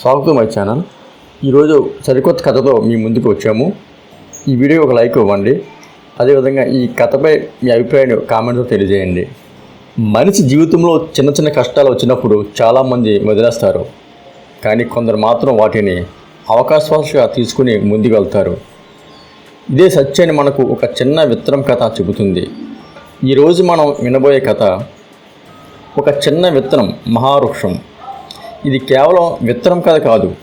స్వాగతం my channel ఈరోజు సరికొత్త కథతో మీ ముందుకు వచ్చాము. ఈ వీడియో ఒక లైక్ ఇవ్వండి. అదేవిధంగా ఈ కథపై మీ అభిప్రాయాన్ని కామెంట్తో తెలియజేయండి. మనిషి జీవితంలో చిన్న చిన్న కష్టాలు వచ్చినప్పుడు చాలామంది వదిలేస్తారు. కానీ కొందరు మాత్రం వాటిని అవకాశాలుగా తీసుకుని ముందుకు వెళ్తారు ఇదే సత్యాన్ని మనకు ఒక చిన్న విత్తనం కథ చెబుతుంది. ఈరోజు మనం వినబోయే కథ ఒక చిన్న విత్తనం మహావృక్షం. ఇది కేవలం విత్తనం కథ కాదు.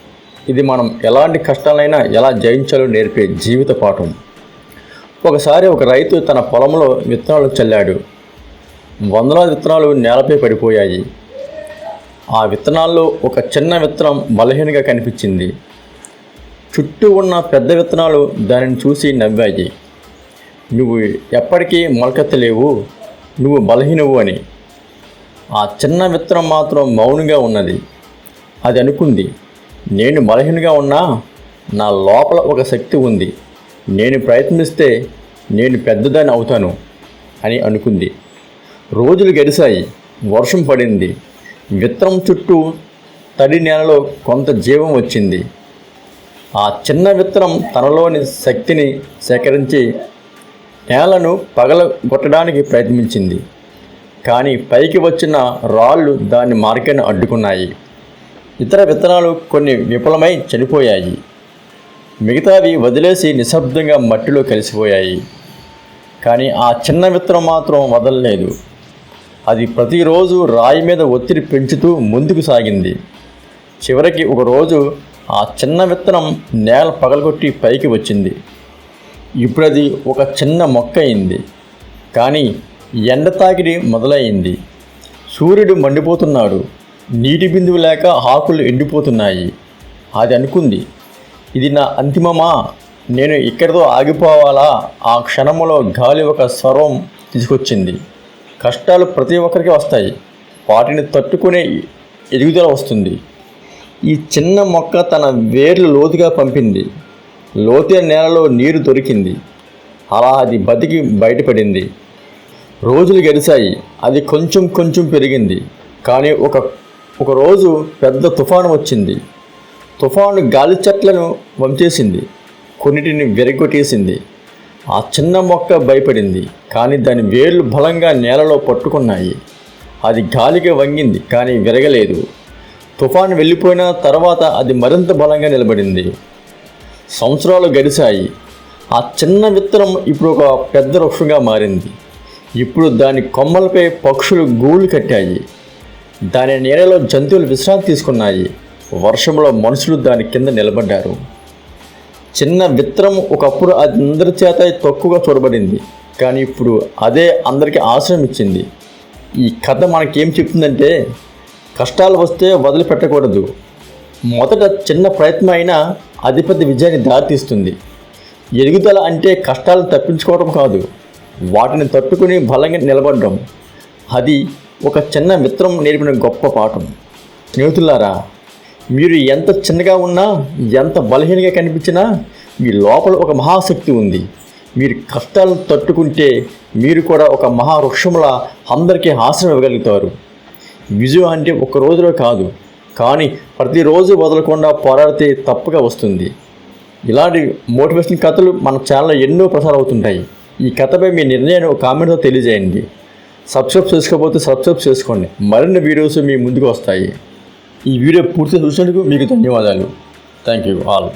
ఇది మనం ఎలాంటి కష్టాలైనా ఎలా జయించాలో నేర్పే జీవిత పాఠం. ఒకసారి ఒక రైతు తన పొలంలో విత్తనాలు చల్లాడు. వందలాది విత్తనాలు నేలపై పడిపోయాయి. ఆ విత్తనాల్లో ఒక చిన్న విత్తనం బలహీనంగా కనిపించింది. చుట్టూ ఉన్న పెద్ద విత్తనాలు దానిని చూసి నవ్వాయి. నువ్వు ఎప్పటికీ మొలకెత్తలేవు నువ్వు బలహీనవు అని. ఆ చిన్న విత్తనం మాత్రం మౌనంగా ఉన్నది. అది అనుకుంది. నేను బలహీనగా ఉన్నా నా లోపల ఒక శక్తి ఉంది. నేను ప్రయత్నిస్తే నేను పెద్దదాన్ని అవుతాను అని అనుకుంది. రోజులు గడిశాయి. వర్షం పడింది. విత్తనం చుట్టూ తడి నేలలో కొంత జీవం వచ్చింది. ఆ చిన్న విత్తనం తనలోని శక్తిని సేకరించి నేలను పగలగొట్టడానికి ప్రయత్నించింది. కానీ పైకి వచ్చిన రాళ్ళు దాని మార్గాన్ని అడ్డుకున్నాయి. ఇతర విత్తనాలు కొన్ని విఫలమై చనిపోయాయి. మిగతావి వదిలేసి నిశ్శబ్దంగా మట్టిలో కలిసిపోయాయి. కానీ ఆ చిన్న విత్తనం మాత్రం వదలలేదు. అది ప్రతిరోజు రాయి మీద ఒత్తిడి పెంచుతూ ముందుకు సాగింది. చివరికి ఒకరోజు ఆ చిన్న విత్తనం నేల పగలగొట్టి పైకి వచ్చింది. ఇప్పుడు అది ఒక చిన్న మొక్క అయింది. కానీ ఎండ తాకిడి మొదలైంది. సూర్యుడు మండిపోతున్నాడు. నీటి బిందువు లేక ఆకులు ఎండిపోతున్నాయి. అది అనుకుంది. ఇది నా అంతిమమా? నేను ఇక్కడితో ఆగిపోవాలా? ఆ క్షణంలో గాలి ఒక స్వరం తీసుకొచ్చింది. కష్టాలు ప్రతి ఒక్కరికి వస్తాయి. వాటిని తట్టుకునే ఎదుగుదల వస్తుంది. ఈ చిన్న మొక్క తన వేర్లు లోతుగా పంపింది. లోతైన నేలలో నీరు దొరికింది. అలా అది బతికి బయటపడింది. రోజులు గడిచాయి. అది కొంచెం కొంచెం పెరిగింది. కానీ ఒక ఒకరోజు పెద్ద తుఫాను వచ్చింది. తుఫాను గాలి చెట్లను వంచేసింది. కొన్నిటిని విరగొట్టేసింది ఆ చిన్న మొక్క భయపడింది కానీ దాని వేళ్ళు బలంగా నేలలో పట్టుకున్నాయి. అది గాలికి వంగింది కానీ విరగలేదు. తుఫాను వెళ్ళిపోయిన తర్వాత అది మరింత బలంగా నిలబడింది. సంవత్సరాలు గడిచాయి ఆ చిన్న విత్తనం ఇప్పుడు ఒక పెద్ద వృక్షంగా మారింది. ఇప్పుడు దాని కొమ్మలపై పక్షులు గూళ్ళు కట్టాయి. దాని నీడలో జంతువులు విశ్రాంతి తీసుకున్నాయి. వర్షంలో మనుషులు దాని కింద నిలబడ్డారు. చిన్న విత్తనం ఒకప్పుడు అది అందరి చేత తక్కువగా చూడబడింది. కానీ ఇప్పుడు అదే అందరికీ ఆశ్రయం ఇచ్చింది. ఈ కథ మనకేం చెప్తుందంటే కష్టాలు వస్తే వదిలిపెట్టకూడదు. మొదట చిన్న ప్రయత్నం అయినా అధిపతి విజయాన్ని దారితీస్తుంది. ఎదుగుదల అంటే కష్టాలను తప్పించుకోవడం కాదు. వాటిని తట్టుకుని బలంగా నిలబడడం. అది ఒక చిన్న మిత్రం నేర్పిన గొప్ప పాఠం. స్నేహితులారా మీరు ఎంత చిన్నగా ఉన్నా ఎంత బలహీనంగా కనిపించినా మీ లోపల ఒక మహాశక్తి ఉంది. మీరు కష్టాలను తట్టుకుంటే మీరు కూడా ఒక మహావృక్షములా అందరికీ ఆశ్రయం ఇవ్వగలుగుతారు. విజయం అంటే ఒక రోజులో కాదు కానీ ప్రతిరోజు వదలకుండా పోరాడితే తప్పుగా వస్తుంది. ఇలాంటి మోటివేషన్ కథలు మన ఛానల్లో ఎన్నో ప్రసారం అవుతుంటాయి ఈ కథపై మీ నిర్ణయాన్ని ఒక కామెంట్తో తెలియజేయండి. సబ్స్క్రైబ్ చేసుకోకపోతే సబ్స్క్రైబ్ చేసుకోండి. మరిన్ని వీడియోస్ మీ ముందుకు వస్తాయి. ఈ వీడియో పూర్తి చూసినందుకు మీకు ధన్యవాదాలు. Thank you all